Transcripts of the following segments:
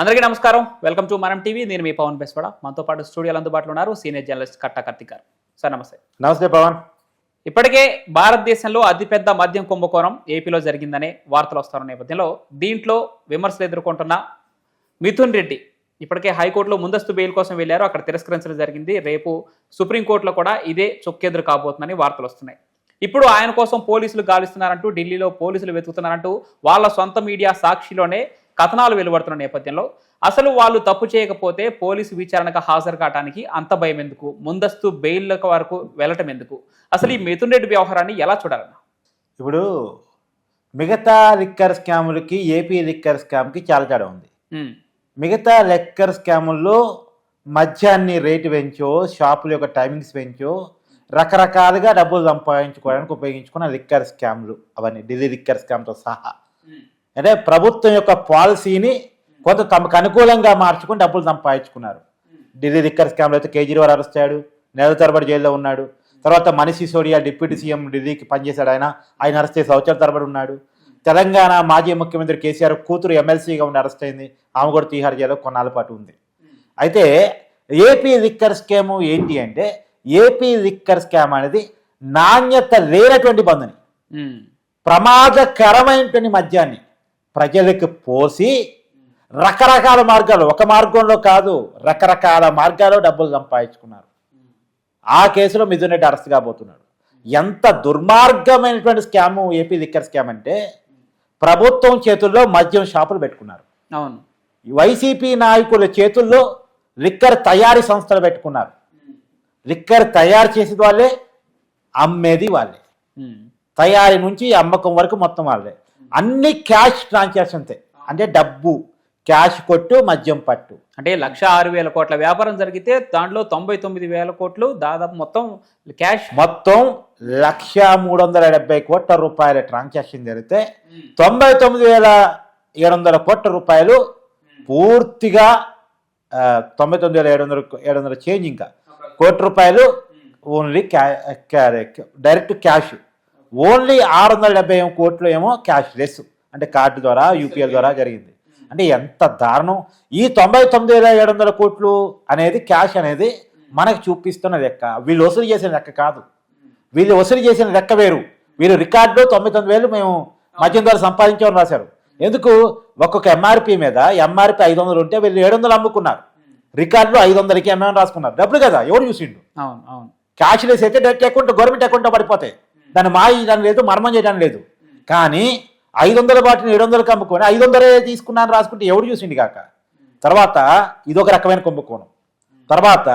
అందరికీ నమస్కారం. Welcome to Manam TV. నేను మీ పవన్ బెస్వాడ. మనతో పాటు స్టూడియోలో అందుబాటులో ఉన్నారు సీనియర్ జర్నలిస్ట్ కట్ట కార్తిక్ గారు. సార్ నమస్తే. నమస్తే పవన్. ఇప్పటికే భారతదేశంలో అతిపెద్ద మద్యం కుంభకోణం ఏపీలో జరిగిందనే వార్తలు వస్తున్న నేపథ్యంలో దీంట్లో విమర్శలు ఎదుర్కొంటున్న మిథున్ రెడ్డి ఇప్పటికే హైకోర్టులో ముందస్తు బెయిల్ కోసం వెళ్ళారు. అక్కడ తిరస్కరించడం జరిగింది. రేపు సుప్రీంకోర్టులో కూడా ఇదే చొక్కెదురు కాబోతుందని వార్తలు వస్తున్నాయి. ఇప్పుడు ఆయన కోసం పోలీసులు గాలిస్తున్నారంటూ ఢిల్లీలో పోలీసులు వెతుకుతున్నారంటూ వాళ్ళ సొంత మీడియా సాక్షిలోనే కథనాలు వెలువడుతున్న నేపథ్యంలో అసలు వాళ్ళు తప్పు చేయకపోతే పోలీసు విచారణకు హాజరు కావడానికి అంత భయం ఎందుకు? ముందస్తు బెయిల్ వరకు వెళ్ళటం ఎందుకు? అసలు ఈ మిథున్ రెడ్డి వ్యవహారాన్ని ఎలా చూడాలన్నా? ఇప్పుడు మిగతా లిక్కర్ స్కాములకి ఏపీ లిక్కర్ స్కామ్కి చాలా తేడా ఉంది. మిగతా లిక్కర్ స్కాముల్లో మద్యాన్ని రేటు పెంచో షాపుల యొక్క టైమింగ్స్ పెంచో రకరకాలుగా డబ్బులు సంపాదించుకోవడానికి ఉపయోగించుకున్న లిక్కర్ స్కామ్లు అవన్నీ ఢిల్లీ లిక్కర్ స్కామ్తో సహా. అంటే ప్రభుత్వం యొక్క పాలసీని కొంత తమకు అనుకూలంగా మార్చుకుని డబ్బులు సంపాదించుకున్నారు. ఢిల్లీ లిక్కర్ స్కామ్లో అయితే కేజ్రీవాల్ అరెస్ట్ అయ్యాడు నెల తరబడి జైల్లో ఉన్నాడు. తర్వాత మనీష్ సిసోడియా డిప్యూటీ సీఎం ఢిల్లీకి పనిచేశాడు ఆయన ఆయన అరెస్ట్ చేసి సంవత్సరాల తరబడి ఉన్నాడు. తెలంగాణ మాజీ ముఖ్యమంత్రి కేసీఆర్ కూతురు ఎమ్మెల్సీగా ఉండి అరెస్ట్ అయింది ఆమె కూడా తీహార్ జైల్లో కొన్నాళ్ళ పాటు ఉంది. అయితే ఏపీ లిక్కర్ స్కామ్ ఏంటి అంటే ఏపీ లిక్కర్ స్కామ్ అనేది నాణ్యత లేనటువంటి బంధుని ప్రమాదకరమైనటువంటి మద్యాన్ని ప్రజలకు పోసి రకరకాల మార్గాలు ఒక మార్గంలో కాదు రకరకాల మార్గాల్లో డబ్బులు సంపాదించుకున్నారు. ఆ కేసులో మిథున్ రెడ్డి అరెస్ట్ కాబోతున్నాడు. ఎంత దుర్మార్గమైనటువంటి స్కామ్ ఏపీ లిక్కర్ స్కామ్ అంటే ప్రభుత్వం చేతుల్లో మద్యం షాపులు పెట్టుకున్నారు. అవును. వైసీపీ నాయకుల చేతుల్లో లిక్కర్ తయారీ సంస్థలు పెట్టుకున్నారు. లిక్కర్ తయారు చేసేది వాళ్ళే అమ్మేది వాళ్ళే. తయారీ నుంచి అమ్మకం వరకు మొత్తం వాళ్ళే. అన్ని క్యాష్ ట్రాన్సాక్షన్స్ అంటే డబ్బు క్యాష్ కొట్టు మద్యం పట్టు. అంటే లక్ష ఆరు వేల కోట్ల వ్యాపారం జరిగితే దాంట్లో తొంభై తొమ్మిది వేల కోట్లు దాదాపు మొత్తం క్యాష్. మొత్తం లక్ష మూడు వందల డెబ్బై కోట్ల రూపాయల ట్రాన్సాక్షన్ జరిగితే తొంభై తొమ్మిది వేల ఏడు వందల కోట్ల రూపాయలు పూర్తిగా తొంభై తొమ్మిది వేల ఏడు వందల ఏడు వందల చేంజ్ ఇంకా. కోటి రూపాయలు ఓన్లీ క్యా- డైరెక్ట్ క్యాష్. ఓన్లీ ఆరు వందల డెబ్బై కోట్లు ఏమో క్యాష్ లెస్ అంటే కార్డు ద్వారా యూపీఎల్ ద్వారా జరిగింది. అంటే ఎంత దారుణం. ఈ తొంభై తొమ్మిది వేల ఏడు వందల కోట్లు అనేది క్యాష్ అనేది మనకు చూపిస్తున్న లెక్క. వీళ్ళు వసూలు చేసిన లెక్క కాదు. వీళ్ళు వసూలు చేసిన లెక్క వేరు. వీళ్ళు రికార్డులో తొంభై తొమ్మిది వేలు మేము మద్యం ద్వారా సంపాదించామని రాశారు. ఎందుకు? ఒక్కొక్క ఎంఆర్పి మీద ఎంఆర్పి ఐదు వందలు ఉంటే వీళ్ళు ఏడు వందలు అమ్ముకున్నారు. రికార్డులో ఐదు వందలకి ఎంఎం రాసుకున్నారు. డబ్బులు కదా ఎవరు చూసిండు? అవును అవును. క్యాష్లెస్ అయితే డైరెక్ట్ అకౌంట్ గవర్నమెంట్ అకౌంట్లో పడిపోతాయి. దాన్ని మాయ లేదు మర్మం చేయడానికి లేదు. కానీ ఐదు వందల బాటిని ఏడు వందలకు అమ్ముకొని ఐదు వందలే తీసుకున్నాను రాసుకుంటే ఎవడు చూసిండు కాక? తర్వాత ఇదొక రకమైన కుంభకోణం. తర్వాత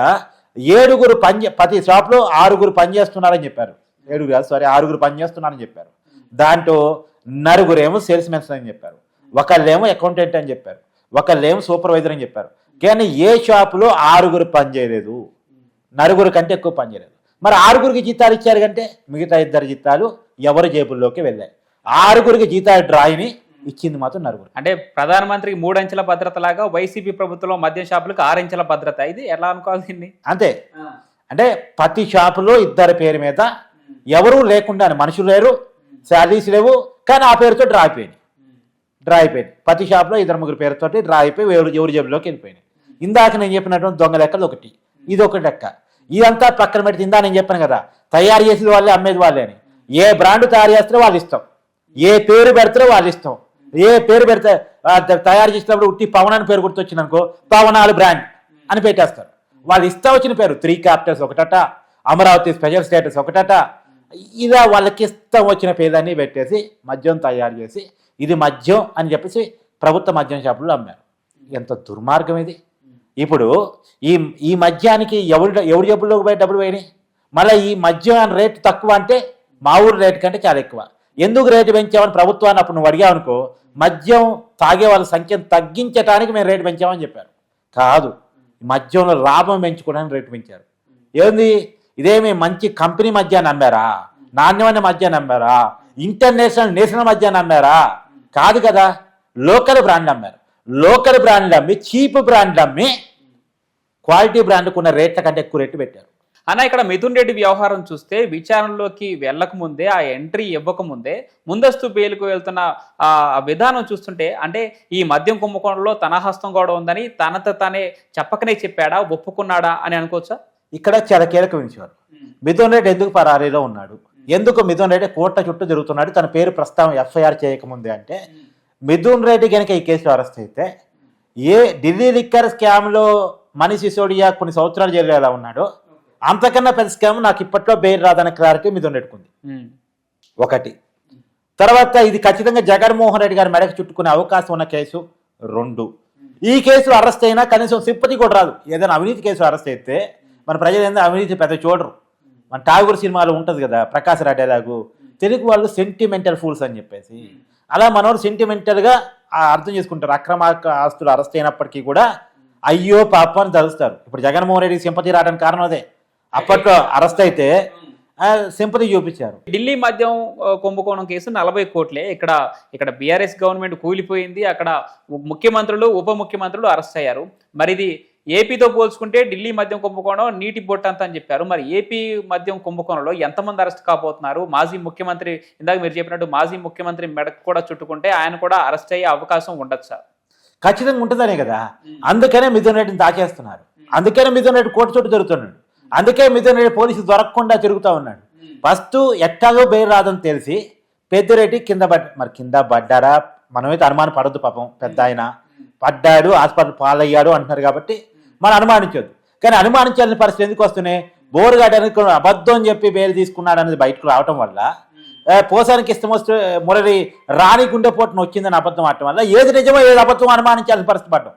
ఏడుగురు పని ప్రతి షాప్లో ఆరుగురు పని చేస్తున్నారని చెప్పారు. ఏడుగురు కాదు సారీ ఆరుగురు పని చేస్తున్నారని చెప్పారు. దాంట్లో నలుగురేమో సేల్స్ మెన్స్ అని చెప్పారు. ఒకళ్ళేమో అకౌంటెంట్ అని చెప్పారు. ఒకళ్ళేమో సూపర్వైజర్ అని చెప్పారు. కానీ ఏ షాపులో ఆరుగురు పని చేయలేదు. నలుగురు కంటే ఎక్కువ పని చేయలేదు. మరి ఆరుగురికి జీతాలు ఇచ్చారు కంటే మిగతా ఇద్దరు జీతాలు ఎవరి జేబుల్లోకి వెళ్ళాయి. ఆరుగురికి జీతాలు డ్రాయిని ఇచ్చింది మాత్రం నలుగురు. అంటే ప్రధానమంత్రికి మూడంచెల భద్రత లాగా వైసీపీ ప్రభుత్వంలో మద్యం షాపులకు ఆరంచెల భద్రత. ఇది ఎలా అనుకోవాలి దీన్ని? అంతే. అంటే ప్రతి షాపులో ఇద్దరి పేరు మీద ఎవరూ లేకుండా మనుషులు లేరు శాలరీస్ లేవు కానీ ఆ పేరుతో డ్రా అయిపోయింది డ్రా అయిపోయింది ప్రతి షాప్లో ఇద్దరు ముగ్గురు పేరుతోటి డ్రా అయిపోయి ఎవరు ఎవరి జేబులోకి వెళ్ళిపోయినాయి. ఇందాక నేను చెప్పినటువంటి దొంగ లెక్కలు ఒకటి. ఇది ఒక లెక్క. ఇదంతా పక్కన పెడితే ఇందా నేను చెప్పాను కదా. తయారు చేసేది వాళ్ళే అమ్మేది వాళ్ళే అని. ఏ బ్రాండ్ తయారు చేస్తారో వాళ్ళు ఇస్తాం ఏ పేరు పెడతారో వాళ్ళు ఇస్తాం ఏ పేరు పెడితే తయారు చేసినప్పుడు ఉట్టి పవన్ అని పేరు గుర్తొచ్చింది అనుకో పవనాలు బ్రాండ్ అని పెట్టేస్తారు. వాళ్ళు ఇస్తా వచ్చిన పేరు త్రీ క్యాపిటల్స్ ఒకటట అమరావతి స్పెషల్ స్టేటస్ ఒకటట. ఇలా వాళ్ళకి ఇష్టం వచ్చిన పేదాన్ని పెట్టేసి మద్యం తయారు చేసి ఇది మద్యం అని చెప్పేసి ప్రభుత్వ మద్యం షాపుల్లో అమ్మారు. ఎంత దుర్మార్గం ఇది. ఇప్పుడు ఈ ఈ మద్యానికి ఎవరి ఎవరి జబ్బుల్లోకి పోయి డబ్బులు పోయినాయి? మళ్ళీ ఈ మద్యం రేటు తక్కువ అంటే మా ఊరు రేటు కంటే చాలా ఎక్కువ. ఎందుకు రేటు పెంచామని ప్రభుత్వాన్ని అప్పుడు నువ్వు అడిగావు అనుకో మద్యం తాగే వాళ్ళ సంఖ్యను తగ్గించడానికి మేము రేటు పెంచామని చెప్పారు. కాదు మద్యంలో లాభం పెంచుకోవడానికి రేటు పెంచారు. ఏంది? ఇదేమి మంచి కంపెనీ మద్యాన్ని అమ్మారా? నాణ్యమైన మద్యాన్ని అమ్మారా? ఇంటర్నేషనల్ నేషనల్ మద్యాన్ని అమ్మారా? కాదు కదా లోకల్ బ్రాండ్ అమ్మారు. లోకల్ బ్రాండ్లు అమ్మి చీప్ బ్రాండ్లు అమ్మి క్వాలిటీ బ్రాండ్కు ఉన్న రేట్ల కంటే ఎక్కువ రేట్లు పెట్టారు. అన్న ఇక్కడ మిథున్ రెడ్డి వ్యవహారం చూస్తే విచారణలోకి వెళ్ళక ముందే ఆ ఎంట్రీ ఇవ్వక ముందే ముందస్తు బెయిల్కు వెళ్తున్న ఆ విధానం చూస్తుంటే అంటే ఈ మద్యం కుంభకోణంలో తన హస్తం కూడా ఉందని తనతో తానే చెప్పకనే చెప్పాడా ఒప్పుకున్నాడా అని అనుకోవచ్చా? ఇక్కడ చాలా కీలక విషయం మిథున్ రెడ్డి ఎందుకు పరారీలో ఉన్నాడు? ఎందుకు మిథున్ రెడ్డి కోర్టు చుట్టూ తిరుగుతున్నాడు? తన పేరు ప్రస్తావన ఎఫ్ఐఆర్ చేయకముందే అంటే మిథున్ రెడ్డి కనుక ఈ కేసులో అరెస్ట్ అయితే ఏ ఢిల్లీ లిక్కర్ స్కామ్లో మనీ సిసోడియా కొన్ని సంవత్సరాలు జైలు ఎలా ఉన్నాడో అంతకన్నా పెద్ద స్కామ్ నాకు ఇప్పట్లో బెయిల్ రాదన్న క్లారిటీ మిథున్ రెడ్డికి. ఒకటి. తర్వాత ఇది ఖచ్చితంగా జగన్మోహన్ రెడ్డి గారి మెడకు చుట్టుకునే అవకాశం ఉన్న కేసు రెండు. ఈ కేసులో అరెస్ట్ అయినా కనీసం సింపతి కూడా రాదు. ఏదైనా అవినీతి కేసు అరెస్ట్ అయితే మన ప్రజలు ఏందో అవినీతి పెద్ద చూడరు. మన టాగూర్ సినిమాలో ఉంటుంది కదా ప్రకాశ్ డైలాగు తెలుగు వాళ్ళు సెంటిమెంటల్ ఫూల్స్ అని చెప్పేసి అలా మనోడు సెంటిమెంటల్గా అర్థం చేసుకుంటారు. అక్రమ ఆస్తులు అరెస్ట్ అయినప్పటికీ కూడా అయ్యో పాప అని తలుస్తారు. ఇప్పుడు జగన్మోహన్ రెడ్డి సింపతి రావడానికి కారణం అదే. అప్పట్లో అరెస్ట్ అయితే సింపతి చూపించారు. ఢిల్లీ మద్యం కుంభకోణం కేసు నలభై కోట్లే. ఇక్కడ ఇక్కడ బీఆర్ఎస్ గవర్నమెంట్ కూలిపోయింది. అక్కడ ముఖ్యమంత్రులు ఉప ముఖ్యమంత్రులు అరెస్ట్ అయ్యారు. మరి ఇది ఏపీతో పోల్చుకుంటే ఢిల్లీ మద్యం కుంభకోణం నీటి బొట్టంత అని చెప్పారు. మరి ఏపీ మద్యం కుంభకోణంలో ఎంతమంది అరెస్ట్ కాబోతున్నారు? మాజీ ముఖ్యమంత్రి ఇందాక మీరు చెప్పినట్టు మాజీ ముఖ్యమంత్రి మెడకు కూడా చుట్టుకుంటే ఆయన కూడా అరెస్ట్ అయ్యే అవకాశం ఉండొచ్చా ఖచ్చితంగా ఉంటుందనే కదా. అందుకనే మిథున్ రెడ్డిని దాచేస్తున్నారు అందుకనే మిథున్ రెడ్డి కోర్టు చుట్టూ తిరుగుతున్నాడు. అందుకే మిథున్ రెడ్డి పోలీసులు దొరకకుండా తిరుగుతూ ఉన్నాడు. ఫస్ట్ ఎట్టాగో బెయిల్ రాదని తెలిసి పెద్దిరెడ్డి కింద పడ్ మరి కింద పడ్డారా? మనమైతే అనుమానం పడద్దు పాపం పెద్ద ఆయన పడ్డాడు హాస్పిటల్ పాలయ్యాడు అంటున్నారు కాబట్టి మనం అనుమానించొద్దు. కానీ అనుమానించాల్సిన పరిస్థితి ఎందుకు వస్తున్నాయి? బోరుగాడానికి అబద్ధం అని చెప్పి బెయిల్ తీసుకున్నాడు అనేది బయటకు రావటం వల్ల పోసానికి ఇష్టం వస్తే మురళి రాణి గుండెపోటును వచ్చిందని అబద్ధం ఆడటం వల్ల ఏది నిజమో ఏది అబద్ధం అనుమానించాల్సిన పరిస్థితి పడ్డం.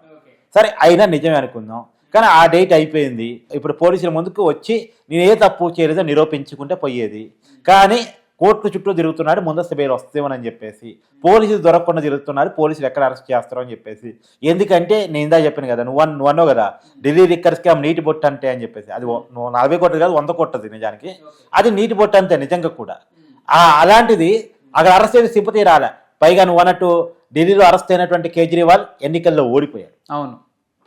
సరే అయినా నిజమే అనుకుందాం. కానీ ఆ డేట్ అయిపోయింది. ఇప్పుడు పోలీసుల ముందుకు వచ్చి నేను ఏ తప్పు చేయలేదో నిరూపించుకుంటే పోయేది. కానీ కోర్టు చుట్టూ తిరుగుతున్నాడు ముందస్తు బెయిల్ వస్తేమని చెప్పేసి. పోలీసులు దొరకకుండా తిరుగుతున్నారు పోలీసులు ఎక్కడ అరెస్ట్ చేస్తారో అని చెప్పేసి. ఎందుకంటే నేను ఇందా చెప్పాను కదా నువ్వు నువ్వు అన్నావు కదా ఢిల్లీ లిక్కర్ స్కామ్ నీటి బొట్టు అంటే అని చెప్పేసి. అది నువ్వు నలభై కోట్లు కాదు వంద కోట్లది నిజానికి. అది నీటి బొట్టు అంతే నిజంగా కూడా. ఆ అలాంటిది అక్కడ అరెస్ట్ అయితే సింపతి రాలే. పైగా నువ్వు అన్నట్టు ఢిల్లీలో అరెస్ట్ అయినటువంటి కేజ్రీవాల్ ఎన్నికల్లో ఓడిపోయాడు. అవును.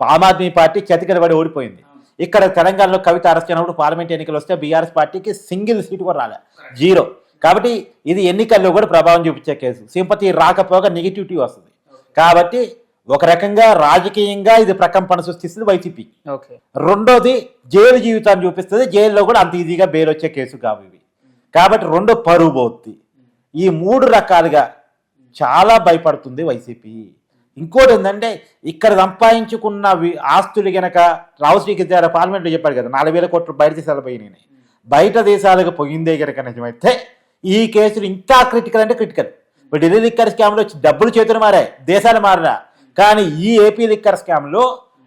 ఆమ్ ఆద్మీ పార్టీ చతికిల పడి ఓడిపోయింది. ఇక్కడ తెలంగాణలో కవిత అరెస్ట్ అయినప్పుడు పార్లమెంట్ ఎన్నికలు వస్తే బీఆర్ఎస్ పార్టీకి సింగిల్ సీట్ కూడా రాలే. జీరో. కాబట్టి ఇది ఎన్నికల్లో కూడా ప్రభావం చూపించే కేసు. సింపతి రాకపోగా నెగిటివిటీ వస్తుంది. కాబట్టి ఒక రకంగా రాజకీయంగా ఇది ప్రకంపన సృష్టిస్తుంది వైసీపీ. ఓకే. రెండోది జైలు జీవితాన్ని చూపిస్తుంది. జైల్లో కూడా అంత ఈజీగా బెయిల్ వచ్చే కేసు కావు ఇవి. కాబట్టి రెండో పరువు పోతుంది. ఈ మూడు రకాలుగా చాలా భయపడుతుంది వైసీపీ. ఇంకోటి ఏంటంటే ఇక్కడ సంపాదించుకున్న ఆస్తులు గనక రావు శ్రీకృష్ణ పార్లమెంట్లో చెప్పాడు కదా నాలుగు వేల కోట్లు బయట దేశాలు పోయినాయి. బయట దేశాలకు పోయిందే గనక నిజమైతే ఈ కేసులు ఇంకా క్రిటికల్ అంటే క్రిటికల్ ఇప్పుడు ఢిల్లీ లిక్కర్ స్కామ్లో డబ్బులు చేతులు మారాయి దేశాలు మారరా కానీ ఈ ఏపీ లిక్కర్ స్కామ్లో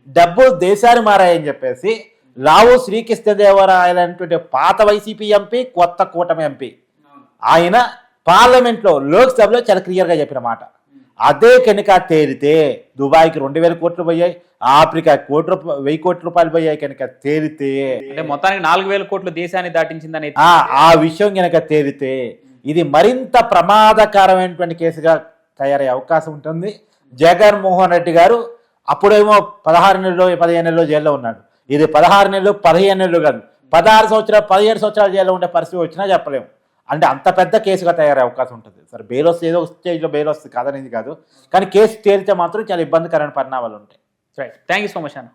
డబ్బులు దేశాలు మారాయని చెప్పేసి లావు శ్రీకృష్ణదేవరాయలు అనేటువంటి పాత వైసీపీ ఎంపీ కొత్త కూటమి ఎంపీ ఆయన పార్లమెంట్లో లోక్సభలో చాలా క్లియర్గా చెప్పిన మాట. అదే కనుక తేలితే దుబాయ్కి రెండు వేల కోట్లు పోయాయి ఆఫ్రికా కోటి రూపాయలు వెయ్యి కోట్ల రూపాయలు పోయాయి కనుక తేలితే. అంటే మొత్తానికి నాలుగు వేల కోట్లు దేశాన్ని దాటించిందని ఆ ఆ విషయం కనుక తేలితే ఇది మరింత ప్రమాదకరమైనటువంటి కేసుగా తయారయ్యే అవకాశం ఉంటుంది. జగన్మోహన్ రెడ్డి గారు అప్పుడేమో పదహారు నెలలు పదిహేను నెలలు జైల్లో ఉన్నాడు. ఇది పదహారు నెలలు పదిహేను నెలలు కాదు. పదహారు సంవత్సరాలు పదిహేను సంవత్సరాలు జైల్లో ఉండే పరిస్థితి వచ్చినా చెప్పలేము. అంటే అంత పెద్ద కేసుగా తయారయ్యే అవకాశం ఉంటుంది. సరే బెయిల్ వస్తే ఏదో స్టేజ్లో బెయిల్ వస్తుంది కాదనేది కాదు. కానీ కేసు తేలితే మాత్రం చాలా ఇబ్బందికరమైన పరిణామాలు ఉంటాయి. Right thank you so much అన్న